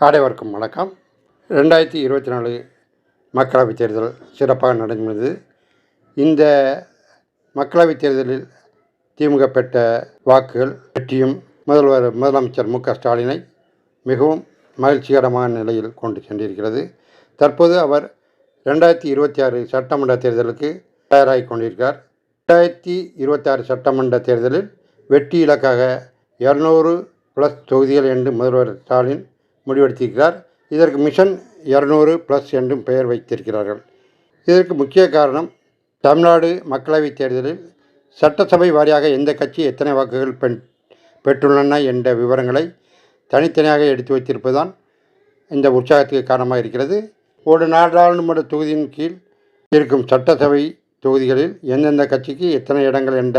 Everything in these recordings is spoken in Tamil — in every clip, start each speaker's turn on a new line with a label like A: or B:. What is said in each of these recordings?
A: அனைவருக்கும் வணக்கம். ரெண்டாயிரத்தி இருபத்தி நாலு மக்களவைத் தேர்தல் சிறப்பாக நடந்தது இந்த மக்களவைத் தேர்தலில் திமுக பெற்ற வாக்குகள் வெற்றியும் முதல்வர் முதலமைச்சர் மு க ஸ்டாலினை மிகவும் மகிழ்ச்சிகரமான நிலையில் கொண்டு சென்றிருக்கிறது. தற்போது அவர் ரெண்டாயிரத்தி இருபத்தி ஆறு சட்டமன்ற தேர்தலுக்கு தயாராகி கொண்டிருக்கிறார். ரெண்டாயிரத்தி இருபத்தாறு சட்டமன்ற தேர்தலில் வெற்றி இலக்காக இரநூறு ப்ளஸ் தொகுதிகள் என்று முதல்வர் ஸ்டாலின் முடிவெடுத்திருக்கிறார். இதற்கு மிஷன் இரநூறு ப்ளஸ் என்றும் பெயர் வைத்திருக்கிறார்கள். இதற்கு முக்கிய காரணம் தமிழ்நாடு மக்களவைத் தேர்தலில் சட்டசபை வாரியாக எந்த கட்சி எத்தனை வாக்குகள் பெண் பெற்றுள்ளன என்ற விவரங்களை தனித்தனியாக எடுத்து வைத்திருப்பதுதான் இந்த உற்சாகத்துக்கு காரணமாக இருக்கிறது. ஒரு நாடாளுமன்ற தொகுதியின் கீழ் இருக்கும் சட்டசபை தொகுதிகளில் எந்தெந்த கட்சிக்கு எத்தனை இடங்கள் என்ற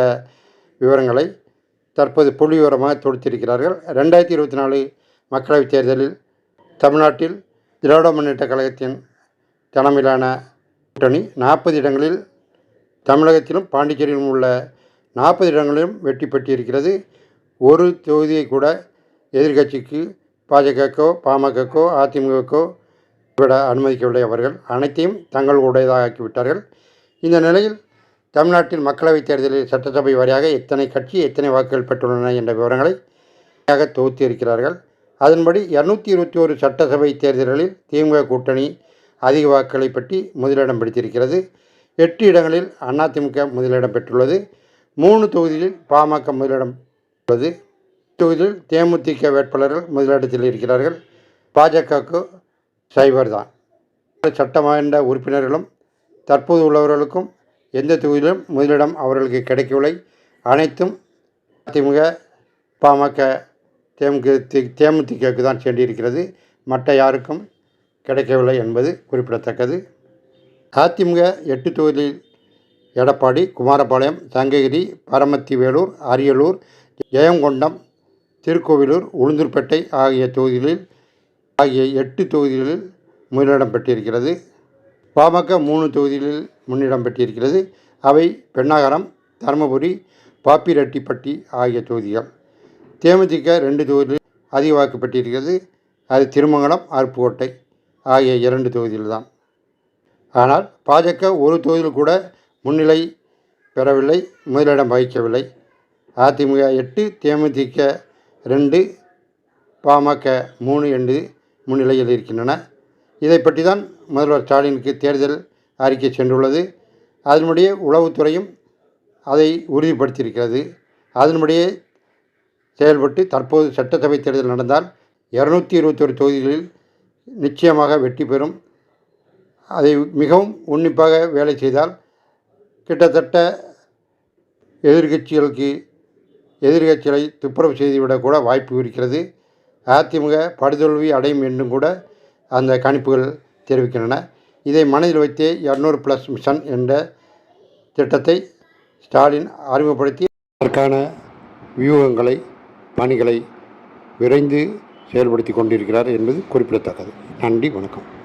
A: விவரங்களை தற்போது புள்ளி விவரமாக தொடுத்திருக்கிறார்கள் ரெண்டாயிரத்தி இருபத்தி நாலு மக்களவைத் தேர்தலில் தமிழ்நாட்டில் திராவிட முன்னேற்ற கழகத்தின் தலைமையிலான கூட்டணி நாற்பது இடங்களில் தமிழகத்திலும் பாண்டிச்சேரியிலும் உள்ள நாற்பது இடங்களிலும் வெற்றி பெற்றிருக்கிறது. ஒரு தொகுதியை கூட எதிர்கட்சிக்கு பாஜகக்கோ பாமகக்கோ அதிமுகக்கோ விட அனுமதிக்கவில்லை. அவர்கள் அனைத்தையும் தங்கள் உடையதாக ஆக்கிவிட்டார்கள் இந்த நிலையில் தமிழ்நாட்டில் மக்களவைத் தேர்தலில் சட்டசபை வாரியாக எத்தனை கட்சி எத்தனை வாக்குகள் பெற்றுள்ளன என்ற விவரங்களை தொகுத்து இருக்கிறார்கள். அதன்படி இரநூத்தி இருபத்தி ஒரு சட்டசபை தேர்தல்களில் திமுக கூட்டணி அதிக வாக்குகளை பற்றி முதலிடம் பிடித்திருக்கிறது. எட்டு இடங்களில் அதிமுக முதலிடம் பெற்றுள்ளது. மூணு தொகுதிகளில் பாமக முதலிடம் உள்ளது தொகுதியில் தேமுதிக வேட்பாளர்கள் முதலிடத்தில் இருக்கிறார்கள். பாஜகவுக்கு சைபர் தான் சட்டமன்ற உறுப்பினர்களும் தற்போது உள்ளவர்களுக்கும் எந்த தொகுதியிலும் முதலிடம் அவர்களுக்கு கிடைக்கவில்லை. அனைத்தும் அதிமுக பாமக தேமுக தேமுதிகக்கு தான் சென்றிருக்கிறது. மற்ற யாருக்கும் கிடைக்கவில்லை என்பது குறிப்பிடத்தக்கது. அதிமுக எட்டு தொகுதியில் எடப்பாடி குமாரபாளையம் சங்ககிரி பரமத்தி வேலூர் அரியலூர் ஜெயங்கொண்டம் திருக்கோவிலூர் உளுந்தூர்பேட்டை ஆகிய தொகுதிகளில் ஆகிய எட்டு தொகுதிகளில் முன்னிடம் பெற்றிருக்கிறது. பாமக மூணு தொகுதிகளில் முன்னிடம் பெற்றிருக்கிறது. அவை பெண்ணாகரம் தருமபுரி பாப்பிரெட்டிப்பட்டி ஆகிய தொகுதிகள். தேமுதிக ரெண்டு தொகுதியில் அதிக வாக்கு பெற்றிருக்கிறது அது திருமங்கலம் அருப்புக்கோட்டை ஆகிய இரண்டு தொகுதியில் தான் ஆனால் பாஜக ஒரு தொகுதியில் கூட முன்னிலை பெறவில்லை முதலிடம் வகிக்கவில்லை. அதிமுக எட்டு தேமுதிக ரெண்டு பாமக மூணு என்று முன்னிலையில் இருக்கின்றன. இதை பற்றி தான் முதல்வர் ஸ்டாலினுக்கு தேர்தல் அறிக்கை சென்றுள்ளது. அதனுடைய உளவுத்துறையும் அதை உறுதிப்படுத்தியிருக்கிறது. அதனுடைய செயல்பட்டு தற்போது சட்டசபை தேர்தல் நடந்தால் இரநூத்தி இருபத்தொரு தொகுதிகளில் நிச்சயமாக வெற்றி பெறும். அதை மிகவும் உன்னிப்பாக வேலை செய்தால் கிட்டத்தட்ட எதிர்கட்சிகளுக்கு எதிர்கட்சிகளை துப்புரவு செய்துவிடக் கூட வாய்ப்பு இருக்கிறது. அதிமுக படுதோல்வி அடையும் என்றும் கூட அந்த கணிப்புகள் தெரிவிக்கின்றன. இதை மனதில் வைத்தே இரநூறு ப்ளஸ் மிஷன் என்ற திட்டத்தை ஸ்டாலின் அறிமுகப்படுத்தி அதற்கான வியூகங்களை பணிகளை விரைந்து செயல்படுத்தி கொண்டிருக்கிறார் என்பது குறிப்பிடத்தக்கது. நன்றி வணக்கம்.